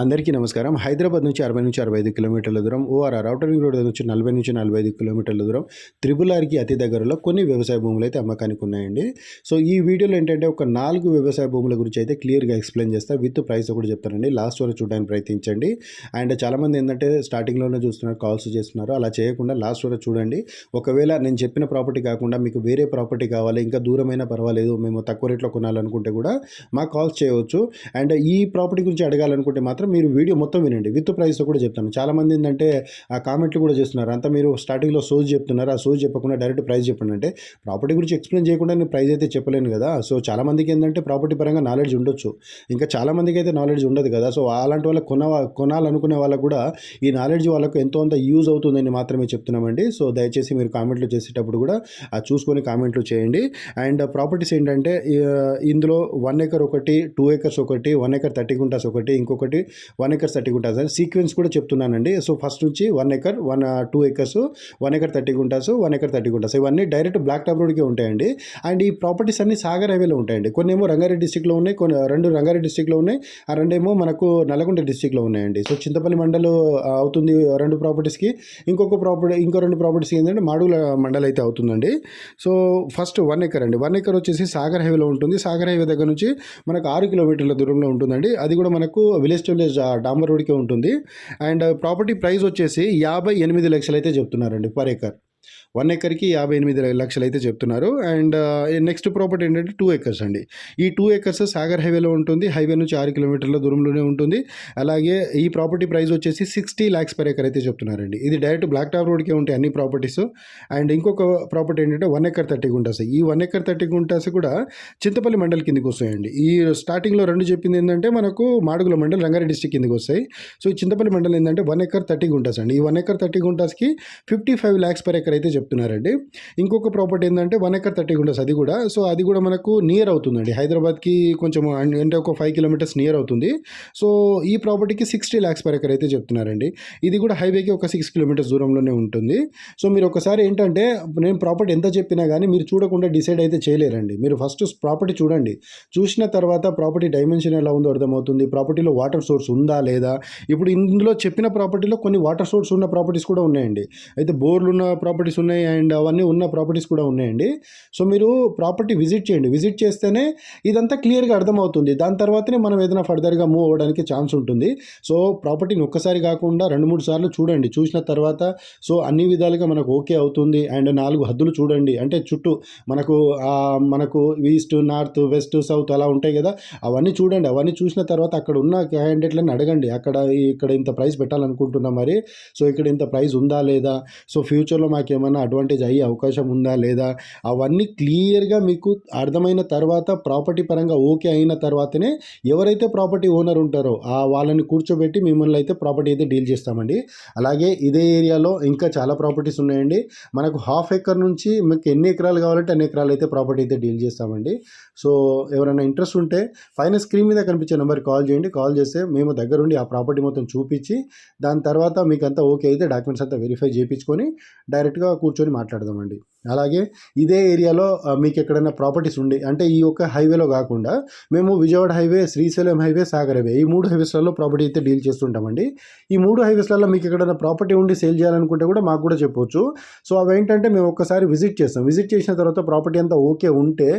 అందరికీ నమస్కారం. హైదరాబాద్ నుంచి అరవై నుంచి అరవై ఐదు కిలోమీటర్ల దూరం ఓఆర్ఆర్ అవుటర్ రింగ్ రోడ్ నుంచి నలభై నుంచి నలభై ఐదు కిలోమీటర్ల దూరం త్రిబుల్ ఆర్కి అతి దగ్గరలో కొన్ని వ్యవసాయ భూములు అయితే అమ్మకానికి ఉన్నాయండి. సో ఈ వీడియోలో ఏంటంటే ఒక నాలుగు వ్యవసాయ భూముల గురించి అయితే క్లియర్గా ఎక్స్ప్లెయిన్ చేస్తా. విత్ ప్రైస్ కూడా చెప్తానండి. లాస్ట్ వరకు చూడడానికి ప్రయత్నించండి. అండ్ చాలామంది ఏంటంటే స్టార్టింగ్లోనే చూస్తున్నారు కాల్స్ చేస్తున్నారు. అలా చేయకుండా లాస్ట్ వరకు చూడండి. ఒకవేళ నేను చెప్పిన ప్రాపర్టీ కాకుండా మీకు వేరే ప్రాపర్టీ కావాలి ఇంకా దూరమైనా పర్వాలేదు మేము తక్కువ రేట్లో కొనాలనుకుంటే కూడా మాకు కాల్స్ చేయవచ్చు. అండ్ ఈ ప్రాపర్టీ గురించి అడగాలనుకుంటే మాత్రం మీరు వీడియో మొత్తం వినండి. విత్ ప్రైస్తో కూడా చెప్తాను. చాలామంది ఏంటంటే ఆ కామెంట్లు కూడా చేస్తున్నారు. అంతా మీరు స్టార్టింగ్లో సోజ్ చెప్తున్నారు. ఆ సోజ్ చెప్పకుండా డైరెక్ట్ ప్రైస్ చెప్పండి. అంటే ప్రాపర్టీ గురించి ఎక్స్ప్లెయిన్ చేయకుండా నేను ప్రైస్ అయితే చెప్పలేను కదా. సో చాలామందికి ఏంటంటే ప్రాపర్టీ పరంగా నాలెడ్జ్ ఉండొచ్చు. ఇంకా చాలామందికి అయితే నాలెడ్జ్ ఉండదు కదా. సో అలాంటి వాళ్ళకి కొన కొనాలనుకునే వాళ్ళకు కూడా ఈ నాలెడ్జ్ వాళ్ళకు ఎంతో అంత యూజ్ అవుతుందని మాత్రమే చెప్తున్నామండి. సో దయచేసి మీరు కామెంట్లు చేసేటప్పుడు కూడా అది చూసుకొని కామెంట్లు చేయండి. అండ్ ప్రాపర్టీస్ ఏంటంటే ఇందులో వన్ ఎకర్ ఒకటి టూ ఎకర్స్ ఒకటి వన్ ఎకర్ థర్టీ గుంటాస్ ఒకటి ఇంకొకటి వన్ ఎకర్ థర్టీ గుంటాస్. అని సీక్వెన్స్ కూడా చెప్తున్నానండి. సో ఫస్ట్ నుంచి one acre one two acres one acre thirty guntas one acre thirty guntas. ఇవన్నీ డైరెక్ట్ బ్లాక్ టాప్ రోడ్కే ఉంటాయండి. అండ్ ఈ ప్రాపర్టీస్ అన్ని సాగర్ హైవేలో ఉంటాయండి. కొన్ని ఏమో రంగారెడ్డి డిస్టిక్లో ఉన్నాయి కొన్ని రెండు రంగారెడ్డి డిస్టిక్లో ఉన్నాయి ఆ రెండేమో మనకు నల్గొండ డిస్టిక్లో ఉన్నాయండి. సో చింతపల్లి మండలం అవుతుంది రెండు ప్రాపర్టీస్కి. ఇంకొక ప్రాపర్టీ ఇంకో రెండు ప్రాపర్టీస్ ఏంటంటే మాడుగుల మండలం అయితే అవుతుందండి. సో ఫస్ట్ వన్ ఎకర్ అండి. వన్ ఎకర్ వచ్చేసి సాగర్ హైవేలో ఉంటుంది. సాగర్ హైవే దగ్గర నుంచి మనకు ఆరు కిలోమీటర్ల దూరంలో ఉంటుందండి. అది కూడా మనకు విలేజ్ టు విలేజ్ ఆ, డాంబర్ రోడ్కే ఉంటుంది. అండ్ ప్రాపర్టీ ప్రైస్ వచ్చేసి యాభై ఎనిమిది లక్షలు అయితే చెప్తున్నారండి పర్ ఎకర్. వన్ ఎకర్కి యాభై ఎనిమిది లక్షలు అయితే చెప్తున్నారు. అండ్ నెక్స్ట్ ప్రాపర్టీ ఏంటంటే టూ ఎకర్స్ అండి. ఈ టూ ఎకర్స్ సాగర్ హైవేలో ఉంటుంది. హైవే నుంచి ఆరు కిలోమీటర్ల దూరంలోనే ఉంటుంది. అలాగే ఈ ప్రాపర్టీ ప్రైస్ వచ్చేసి సిక్స్టీ ల్యాక్స్ పర్ ఎకర్ అయితే చెప్తున్నారండి. ఇది డైరెక్ట్ బ్లాక్ టాప్ రోడ్కే ఉంటాయి అన్ని ప్రాపర్టీస్. అండ్ ఇంకొక ప్రాపర్టీ ఏంటంటే వన్ ఎకర్ థర్టీ గుంటాస్. ఈ వన్ ఎకర్ థర్టీ గుంటాస్ కూడా చింతపల్లి మండల్ కిందకి వస్తాయండి. ఈ స్టార్టింగ్లో రెండు చెప్పింది ఏంటంటే మనకు మాడుగుల మండల్ రంగారెడ్డి డిస్టిక్ కిందకి వస్తాయి. సో ఈ చింతపల్లి మండల్ ఏంటంటే వన్ ఎకర్ థర్టీ గుంటాస్ అండి. ఈ one acre thirty గుంటాస్కి fifty five lakhs per acre అయితే చెప్తున్నారండి. ఇంకొక ప్రాపర్టీ ఏంటంటే వన్ ఎకర్ థర్టీ గుంటాస్ అది కూడా. సో అది కూడా మనకు నియర్ అవుతుందండి. హైదరాబాద్కి కొంచెం అంటే ఒక ఫైవ్ కిలోమీటర్స్ నియర్ అవుతుంది. సో ఈ ప్రాపర్టీకి సిక్స్టీ ల్యాక్స్ పర్ ఎకర్ అయితే చెప్తున్నారండి. ఇది కూడా హైవేకి ఒక సిక్స్ కిలోమీటర్స్ దూరంలోనే ఉంటుంది. సో మీరు ఒకసారి ఏంటంటే నేను ప్రాపర్టీ ఎంత చెప్పినా కానీ మీరు చూడకుండా డిసైడ్ అయితే చేయలేరండి. మీరు ఫస్ట్ ప్రాపర్టీ చూడండి. చూసిన తర్వాత ప్రాపర్టీ డైమెన్షన్ ఎలా ఉందో అర్థమవుతుంది. ప్రాపర్టీలో వాటర్ సోర్స్ ఉందా లేదా? ఇప్పుడు ఇందులో చెప్పిన ప్రాపర్టీలో కొన్ని వాటర్ సోర్స్ ఉన్న ప్రాపర్టీస్ కూడా ఉన్నాయండి. అయితే బోర్లు ఉన్న ప్రాపర్టీస్ ఉన్నాయి అండ్ అవన్నీ ఉన్న ప్రాపర్టీస్ కూడా ఉన్నాయండి. సో మీరు ప్రాపర్టీ విజిట్ చేయండి. విజిట్ చేస్తేనే ఇదంతా క్లియర్గా అర్థమవుతుంది. దాని తర్వాతనే మనం ఏదైనా ఫర్దర్గా మూవ్ అవ్వడానికి ఛాన్స్ ఉంటుంది. సో ప్రాపర్టీని ఒక్కసారి కాకుండా రెండు మూడు సార్లు చూడండి. చూసిన తర్వాత సో అన్ని విధాలుగా మనకు ఓకే అవుతుంది. అండ్ నాలుగు హద్దులు చూడండి. అంటే చుట్టూ మనకు మనకు ఈస్ట్ నార్త్ వెస్ట్ సౌత్ అలా ఉంటాయి కదా. అవన్నీ చూడండి. అవన్నీ చూసిన తర్వాత అక్కడ ఉన్న క్యాండిడేట్లను అడగండి. అక్కడ ఇక్కడ ఇంత ప్రైస్ పెట్టాలనుకుంటున్నాం మరి. సో ఇక్కడ ఇంత ప్రైస్ ఉందా లేదా? సో ఫ్యూచర్లో మాకు ఏమైనా అడ్వాంటేజ్ అయ్యే అవకాశం ఉందా లేదా? అవన్నీ క్లియర్గా మీకు అర్థమైన తర్వాత ప్రాపర్టీ పరంగా ఓకే అయిన తర్వాతనే ఎవరైతే ప్రాపర్టీ ఓనర్ ఉంటారో ఆ వాళ్ళని కూర్చోబెట్టి మిమ్మల్ని అయితే ప్రాపర్టీ అయితే డీల్ చేస్తామండి. అలాగే ఇదే ఏరియాలో ఇంకా చాలా ప్రాపర్టీస్ ఉన్నాయండి. మనకు హాఫ్ ఎకర్ నుంచి మీకు ఎన్ని ఎకరాలు కావాలంటే అన్ని ఎకరాలు అయితే ప్రాపర్టీ అయితే డీల్ చేస్తామండి. సో ఎవరైనా ఇంట్రెస్ట్ ఉంటే పైన స్క్రీన్ మీద కనిపించే నెంబర్కి కాల్ చేయండి. కాల్ చేస్తే మేము దగ్గరుండి ఆ ప్రాపర్టీ మొత్తం చూపించి దాని తర్వాత మీకు అంతా ఓకే అయితే డాక్యుమెంట్స్ అంతా వెరిఫై చేయించుకొని డైరెక్ట్ డైరెక్ట్గా కూర్చొని మాట్లాడదామండి. అలాగే ఇదే ఏరియాలో మీకు ఎక్కడైనా ప్రాపర్టీస్ ఉండి అంటే ఈ యొక్క హైవేలో కాకుండా మేము Vijayawada highway Srisailam highway Sagar highway ఈ మూడు హైవేస్లలో ప్రాపర్టీ అయితే డీల్ చేస్తుంటామండి. ఈ మూడు హైవేస్లలో మీకు ఎక్కడైనా ప్రాపర్టీ ఉండి సేల్ చేయాలనుకుంటే కూడా మాకు కూడా చెప్పొచ్చు. సో అవి ఏంటంటే మేము ఒక్కసారి విజిట్ చేస్తాం. విజిట్ చేసిన తర్వాత ప్రాపర్టీ అంతా ఓకే ఉంటే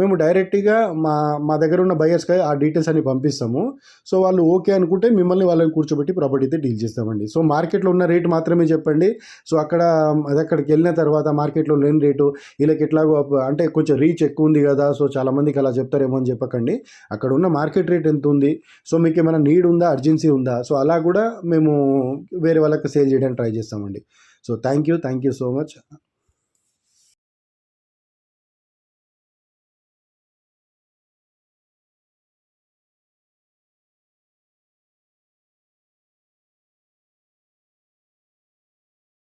మేము డైరెక్ట్గా మా మా దగ్గర ఉన్న బయర్స్కి ఆ డీటెయిల్స్ అన్ని పంపిస్తాము. సో వాళ్ళు ఓకే అనుకుంటే మిమ్మల్ని వాళ్ళని కూర్చోబెట్టి ప్రాపర్టీ అయితే డీల్ చేస్తామండి. సో మార్కెట్లో ఉన్న రేట్ మాత్రమే చెప్పండి. సో అక్కడ అది అక్కడికి వెళ్ళిన తర్వాత మార్కెట్లో లేని రేటు వీళ్ళకి ఎట్లాగో అంటే కొంచెం రీచ్ ఎక్కువ ఉంది కదా సో చాలామందికి అలా చెప్తారేమో అని చెప్పకండి. అక్కడ ఉన్న మార్కెట్ రేట్ ఎంత ఉంది? సో మీకు ఏమైనా నీడ్ ఉందా అర్జెన్సీ ఉందా? సో అలా కూడా మేము వేరే వాళ్ళకి సేల్ చేయడానికి ట్రై చేస్తామండి. So thank you thank you so much.